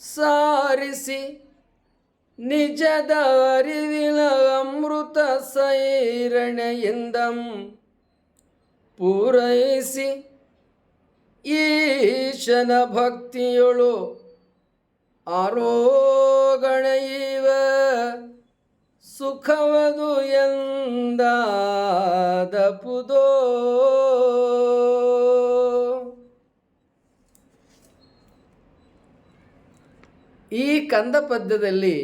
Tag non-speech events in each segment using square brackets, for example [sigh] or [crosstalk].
ಸಾರಿಸಿ ನಿಜದ ಅರಿವಿನ ಅಮೃತ ಸೈರಣೆಯಿಂದಂ ಪೂರೈಸಿ ಈಶನ ಭಕ್ತಿಯೊಳು ಆರೋಗಣೆಯವ ಸುಖವದು ಎಂದಾದಪುದೋ ಈ ಕಂದ ಪದ್ಯದಲ್ಲಿ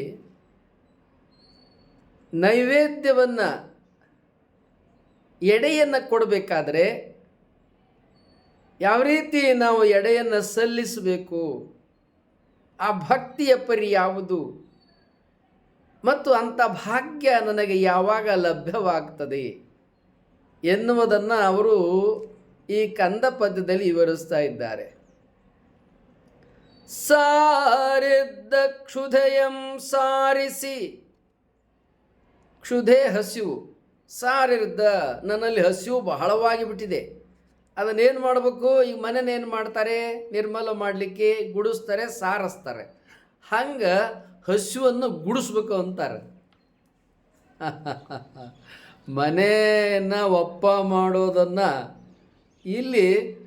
ನೈವೇದ್ಯವನ್ನು ಎಡೆಯನ್ನು ಕೊಡಬೇಕಾದ್ರೆ ಯಾವ ರೀತಿ ನಾವು ಎಡೆಯನ್ನು ಸಲ್ಲಿಸಬೇಕು? ಆ ಭಕ್ತಿಯ ಪರಿ ಯಾವುದು? ಮತ್ತು ಅಂಥ ಭಾಗ್ಯ ನನಗೆ ಯಾವಾಗ ಲಭ್ಯವಾಗ್ತದೆ ಎನ್ನುವುದನ್ನು ಅವರು ಈ ಕಂದ ಪದ್ಯದಲ್ಲಿ ವಿವರಿಸ್ತಾ ಇದ್ದಾರೆ. ಸಾರಿದ್ದ ಕ್ಷುಧೆಯಂ ಸಾರಿಸಿ. ಕ್ಷುಧೆ ಹಸಿವು ಸಾರಿದ್ದ ನನ್ನಲ್ಲಿ ಹಸಿವು ಬಹಳವಾಗಿ ಬಿಟ್ಟಿದೆ ಅದನ್ನೇನು ಮಾಡಬೇಕು? ಈಗ ಮನೇನೇನು ಮಾಡ್ತಾರೆ? ನಿರ್ಮಲ ಮಾಡಲಿಕ್ಕೆ ಗುಡಿಸ್ತಾರೆ, ಸಾರಿಸ್ತಾರೆ. ಹಂಗೆ ಹಸಿವನ್ನು ಗುಡಿಸ್ಬೇಕು ಅಂತಾರೆ. [laughs] ಮನೇನ ಒಪ್ಪ ಮಾಡೋದನ್ನು ಇಲ್ಲಿ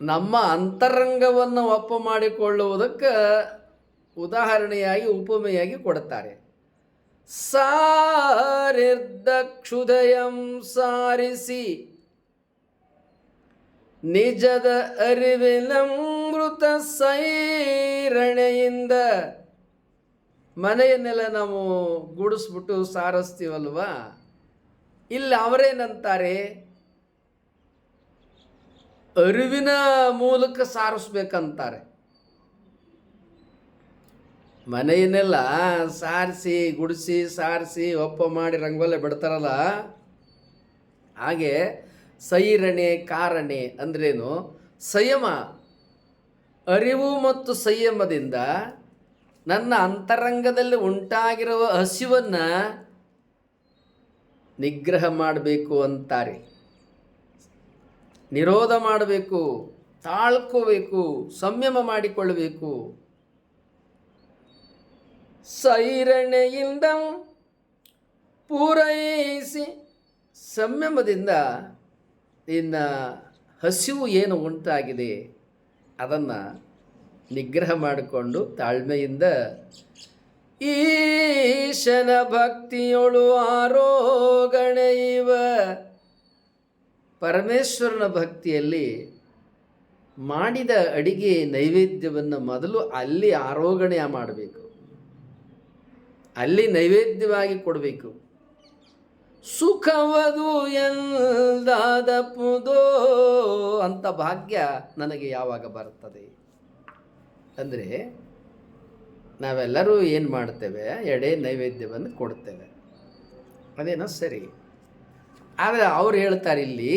ನಮ್ಮ ಅಂತರಂಗವನ್ನು ಒಪ್ಪ ಮಾಡಿಕೊಳ್ಳುವುದಕ್ಕೆ ಉದಾಹರಣೆಯಾಗಿ, ಉಪಮೆಯಾಗಿ ಕೊಡುತ್ತಾರೆ. ಸಾರಿರ್ದಕ್ಷುದಯಂ ಸಾರಿಸಿ, ನಿಜದ ಅರಿವಿನಮೃತ ಸೈರಣೆಯಿಂದ ಮನೆಯನ್ನೆಲ್ಲ ನಾವು ಗುಡಿಸ್ಬಿಟ್ಟು ಸಾರಿಸ್ತೀವಲ್ವ? ಇಲ್ಲಿ, ಅವರೇನಂತಾರೆ? ಅರಿವಿನ ಮೂಲಕ ಸಾರಿಸ್ಬೇಕಂತಾರೆ. ಮನೆಯನ್ನೆಲ್ಲ ಸಾರಿಸಿ, ಗುಡಿಸಿ, ಸಾರಿಸಿ, ಒಪ್ಪ ಮಾಡಿ ರಂಗೋಲೆ ಬಿಡ್ತಾರಲ್ಲ? ಹಾಗೆ ಸೈರಣೆ, ಕಾರಣೆ ಅಂದ್ರೇನು? ಸಂಯಮ. ಅರಿವು ಮತ್ತು ಸಂಯಮದಿಂದ ನನ್ನ ಅಂತರಂಗದಲ್ಲಿ ಉಂಟಾಗಿರುವ ಹಸಿವನ್ನು ನಿಗ್ರಹ ಮಾಡಬೇಕು ಅಂತಾರೆ. ನಿರೋಧ ಮಾಡಬೇಕು, ತಾಳ್ಕೋಬೇಕು, ಸಂಯಮ ಮಾಡಿಕೊಳ್ಳಬೇಕು. ಸೈರಣೆಯಿಂದ ಪೂರೈಸಿ ಸಂಯಮದಿಂದ ನಿನ್ನ ಹಸಿವು ಏನು ಉಂಟಾಗಿದೆ ಅದನ್ನು ನಿಗ್ರಹ ಮಾಡಿಕೊಂಡು ತಾಳ್ಮೆಯಿಂದ ಈಶನ ಭಕ್ತಿಯೊಳು ಆರೋಗಣೆಯುವ ಪರಮೇಶ್ವರನ ಭಕ್ತಿಯಲ್ಲಿ ಮಾಡಿದ ಅಡಿಗೆ ನೈವೇದ್ಯವನ್ನು ಮೊದಲು ಅಲ್ಲಿ ಆರೋಗಣೆ ಮಾಡಬೇಕು. ಅಲ್ಲಿ ನೈವೇದ್ಯವಾಗಿ ಕೊಡಬೇಕು. ಸುಖವದು ಎಂದಾದಪುದೋ ಅಂತ ಭಾಗ್ಯ ನನಗೆ ಯಾವಾಗ ಬರ್ತದೆ ಅಂದರೆ ನಾವೆಲ್ಲರೂ ಏನು ಮಾಡ್ತೇವೆ? ಎಡೆ ನೈವೇದ್ಯವನ್ನು ಕೊಡ್ತೇವೆ. ಅದೇನೋ ಸರಿ. ಆದರೆ ಅವ್ರು ಹೇಳ್ತಾರೆ ಇಲ್ಲಿ,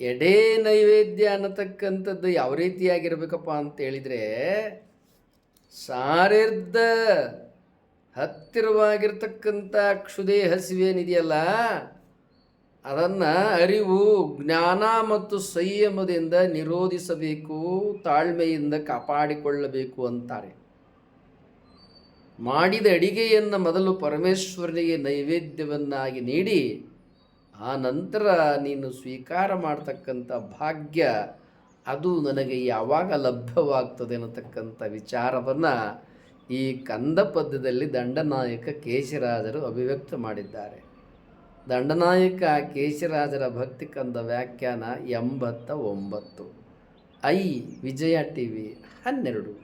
ಎಡೆ ನೈವೇದ್ಯ ಅನ್ನತಕ್ಕಂಥದ್ದು ಯಾವ ರೀತಿಯಾಗಿರ್ಬೇಕಪ್ಪ ಅಂತ ಹೇಳಿದರೆ ಸಾರಿರ್ದ ಹತ್ತಿರವಾಗಿರ್ತಕ್ಕಂಥ ಕ್ಷುದೇಹ ಹಸಿವೇನಿದೆಯಲ್ಲ ಅದನ್ನು ಅರಿವು, ಜ್ಞಾನ ಮತ್ತು ಸಂಯಮದಿಂದ ನಿರೋಧಿಸಬೇಕು, ತಾಳ್ಮೆಯಿಂದ ಕಾಪಾಡಿಕೊಳ್ಳಬೇಕು ಅಂತಾರೆ. ಮಾಡಿದ ಅಡಿಗೆಯನ್ನು ಮೊದಲು ಪರಮೇಶ್ವರನಿಗೆ ನೈವೇದ್ಯವನ್ನಾಗಿ ನೀಡಿ ಆ ನಂತರ ನೀನು ಸ್ವೀಕಾರ ಮಾಡ್ತಕ್ಕಂಥ ಭಾಗ್ಯ ಅದು ನನಗೆ ಯಾವಾಗ ಲಭ್ಯವಾಗ್ತದೆ ಅನ್ನತಕ್ಕಂಥ ವಿಚಾರವನ್ನು ಈ ಕಂದ ಪದ್ಯದಲ್ಲಿ ದಂಡನಾಯಕ ಕೇಶರಾಜರು ಅಭಿವ್ಯಕ್ತ ಮಾಡಿದ್ದಾರೆ. ದಂಡನಾಯಕ ಕೇಶರಾಜರ ಭಕ್ತಿ ಕಂದ ವ್ಯಾಖ್ಯಾನ ಎಂಬತ್ತ ಒಂಬತ್ತು. ಐ ವಿಜಯ ಟಿ ವಿ ಹನ್ನೆರಡು.